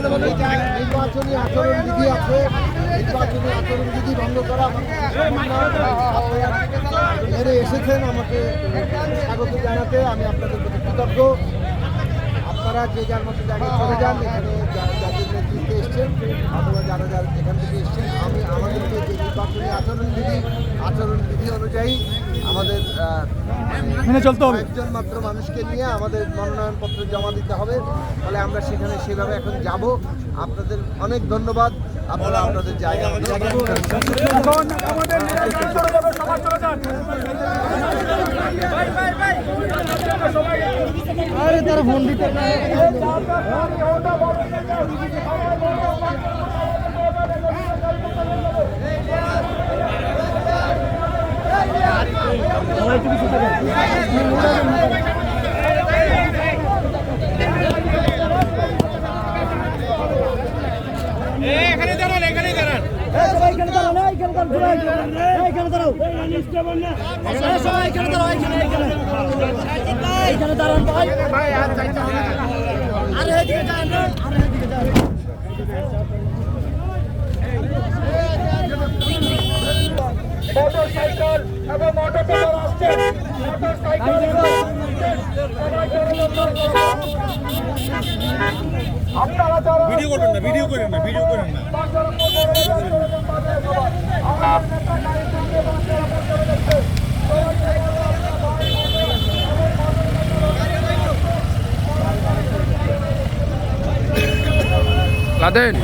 নির্বাচনী আচরণ এসেছেন আমাকে স্বাগত জানাতে আমি আপনাদের প্রতি কৃতজ্ঞ আপনারা যে যার মতো জায়গায় চলে যান, এখানে যাদের নেতৃত্বে এসছেন অথবা যারা যারা এখান থেকে এসছেন, আমি আমাদেরকে যে নির্বাচনী আচরণ বিধি আচরণ বিধি অনুযায়ী আমাদের মেনে চলতে হবে। একজন মাত্র মানুষকে নিয়ে আমাদের মনোনয়নপত্র জমা দিতে হবে। ফলে আমরা সেখানে সেভাবে এখন যাব। আপনাদের অনেক ধন্যবাদ। আপনারা আপনাদের জায়গা এখন আমাদের নির্বাচন চলে যাবে সমাজ চলে যান আরে দিতে মোটরসাইকেল এবং অটো টেলার আসছেন মোটরসাইকেল আপনারা যারা ভিডিও করবেন না ভিডিও করেন না ভিডিও করেন না। লাদেন।